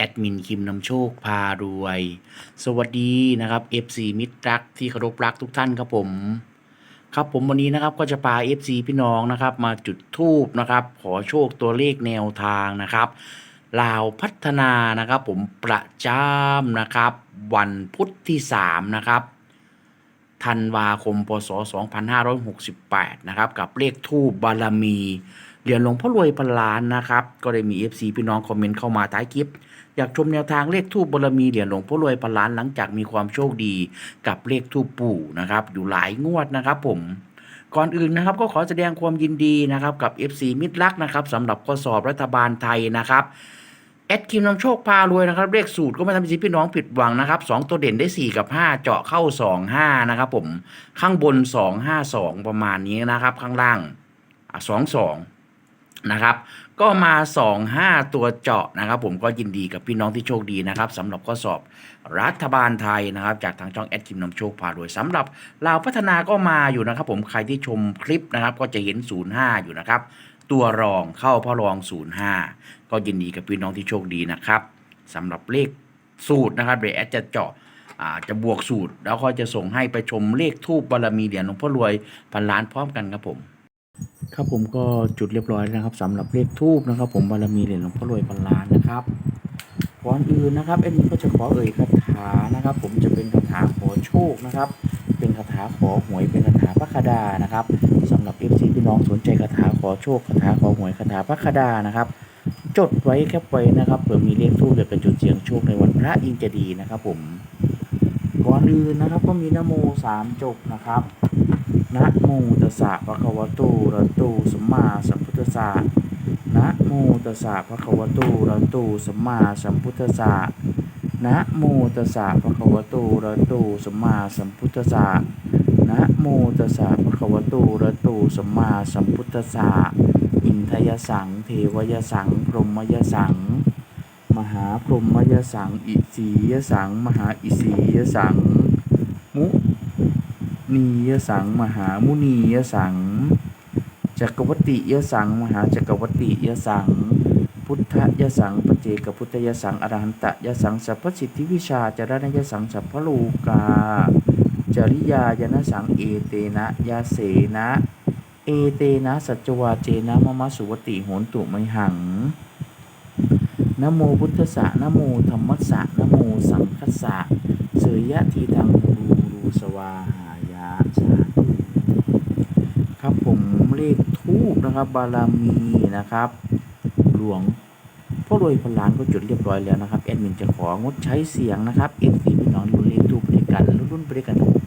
แอดมินคิมนำโชคพารวย สวัสดีนะครับ FC มิตรรักที่เคารพรักทุกท่านครับผม ครับผมวันนี้นะครับก็จะพา FC พี่น้องนะครับ มาจุดทูบนะครับ ขอโชคตัวเลขแนวทางนะครับลาวพัฒนานะครับผมประจำนะครับ วันพุธที่ 3 นะครับธันวาคมพศ 2568 นะครับ กับเลขทูบบารมีเหรียญหลวงพ่อรวยพันล้านนะครับ ก็ได้มี FC พี่น้องคอมเมนต์เข้ามาท้ายคลิป อยากชมแนวทางเลขทูบบารมีเหรียญหลวงพ่อรวยพันล้านหลังจากมีความโชคดีกับเลขทูบปู่นะครับ อยู่หลายงวดนะครับ ผมก่อนอื่นนะครับก็ขอแสดงความยินดีนะครับกับ FC มิตรรักนะครับสำหรับข้อสอบรัฐบาลไทยนะครับแอดคิมนำโชคพารวยนะครับเลขสูตรก็ไม่ทำให้พี่น้องผิดหวังนะครับสองตัวเด่นได้4กับ5เจาะเข้า2 5นะครับผมข้างบน2 5 2ประมาณนี้นะครับ ข้างล่างอะ2 2 นะครับ ก็มา 2 5 ตัวเจาะนะครับ ผมก็ยินดีกับพี่น้องที่โชคดีนะครับสำหรับข้อสอบรัฐบาลไทยนะครับ จากทางช่องแอดคิมนำโชคพารวยสำหรับลาวพัฒนาก็มาอยู่นะครับ ผมใครที่ชมคลิปนะครับ ก็จะเห็น 05 อยู่นะครับ ตัวรองเข้าพ่อรอง 05 ก็ยินดีกับพี่น้องที่โชคดีนะครับสำหรับเลขสูตรนะครับเดี๋ยวแอดจะเจาะอาจะบวกสูตร แล้วก็จะส่งให้ไปชมเลขทูบบารมีเหรียญหลวงพ่อรวยพันล้านพร้อมกันครับผม ครับผมก็จุดเรียบร้อยแล้วนะครับสำหรับเลขทูบนะครับ ผมบารมีเหรียญหลวงพ่อรวยพันล้านนะครับก่อนอื่นนะครับเอ็นก็จะขอเอ่ยคาถานะครับ ผมจะเป็นคาถาขอโชคนะครับ เป็นคาถาขอหวยเป็นคาถาพระคดานะครับสำหรับ FC พี่น้องสนใจคาถาขอโชคคาถาขอหวยคาถาพระคดานะครับ จดไว้แคปไว้นะครับเผื่อมีเลขทูบเดี๋ยวกระจุดเสียงโชคในวันพระยิ่งจะดีนะครับ ผมก่อนอื่นนะครับก็มีนโมสามจบนะครับ นะโมตัสสะภะคะวะโตอะระหะโตสัมมาสัมพุทธัสสะนะโมตัสสะภะคะวะโตอะระหะโตสัมมาสัมพุทธัสสะนะโมตัสสะภะคะวะโตอะระหะโตสัมมาสัมพุทธัสสะนะโมตัสสะภะคะวะโตอะระหะโตสัมมาสัมพุทธัสสะอินทยสัง เทวยสัง พรหมยสัง มหาพรหมยสัง อิสียสัง มหาอิสียสัง มุ นียสัง มหามุนียสังจักรวติยสัง มหาจักรวติยสัง พุทธยสังปเจกพุทธยสังอรหันตยสังสัพพสิทธิวิชาจารณยสังสัพพโลกา จริยายนสังเอเตนะยาเสนะ เอเตนะสัจวาเจนะมมะสุวติโหนตุไมหังนโมพุทธสะนโมธรรมสะนโมสังคสสะเสยยะทีทังรูรูสวาหายะสาธุครับผมเล ขทูปนะครับ บารมีนะครับ หลวงพ่อรวยพันล้านก็จุดเรียบร้อยแล้วนะครับแอดมินจะของดใช้เสียงนะครับเอฟซีพี่น้องรุ่นเลขทูบริการรุ่นบริการทุก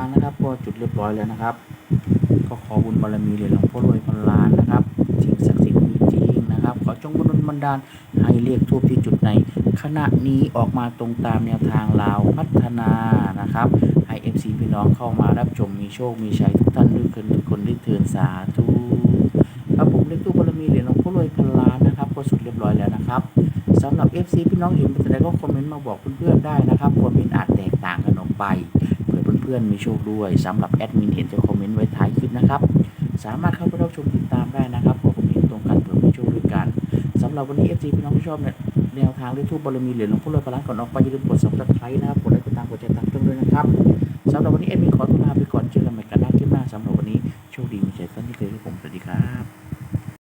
านนะครับก็จุดเรียบร้อยแล้วนะครับ ก็ขอบุญบารมีเหรียญหลวงพ่อรวยพันล้านนะครับสิ่งศักดิ์สิทธิ์มีจริงนะครับ ขอจงบันดลบันดาลให้เรียกทูบที่จุดในขณะนี้ออกมาตรงตามแนวทางลาวพัฒนานะครับให้เอฟซีพี่น้องเข้ามารับชมมีโชคมีชัยทุกท่านด้วยกันทุกคนด้วยเทือนสาธุครับผมเลขตู้บารมีเหรียญหลวงพ่อรวยพันล้านนะครับก็สุดเรียบร้อยแล้วนะครับสำหรับ FC พี่น้องเห็นเป็นอะไรก็คอมเมนต์มาบอกเพื่อนๆได้นะครับคอมเมนต์อาจแตกต่างกันออกไป เพื่อนๆมีโชคด้วยสำหรับแอดมินเห็นจะคอมเมนต์ไว้ท้ายคลิปนะครับ สามารถเข้าไปรับชมติดตามได้นะครับผมเห็นตรงกันเผื่อมีโชคด้วยกันสำหรับวันนี้ FC พี่น้องที่ชอบเนี่ยแนวทางเลขทูบบารมีเหรียญหลวงพ่อรวยพันล้านก่อนออกไปอย่าลืมกด subscribe นะครับกดไลค์กดติดตามกดแชร์ตามช่องด้วยนะครับสำหรับวันนี้เอ็มมีขอตัวลาไปก่อนเจอกันใหม่กันหน้าคลิปหน้าสำหรับวันนี้โชคดีมีใจสั้นที่เคยให้ผมสวัสดีครับ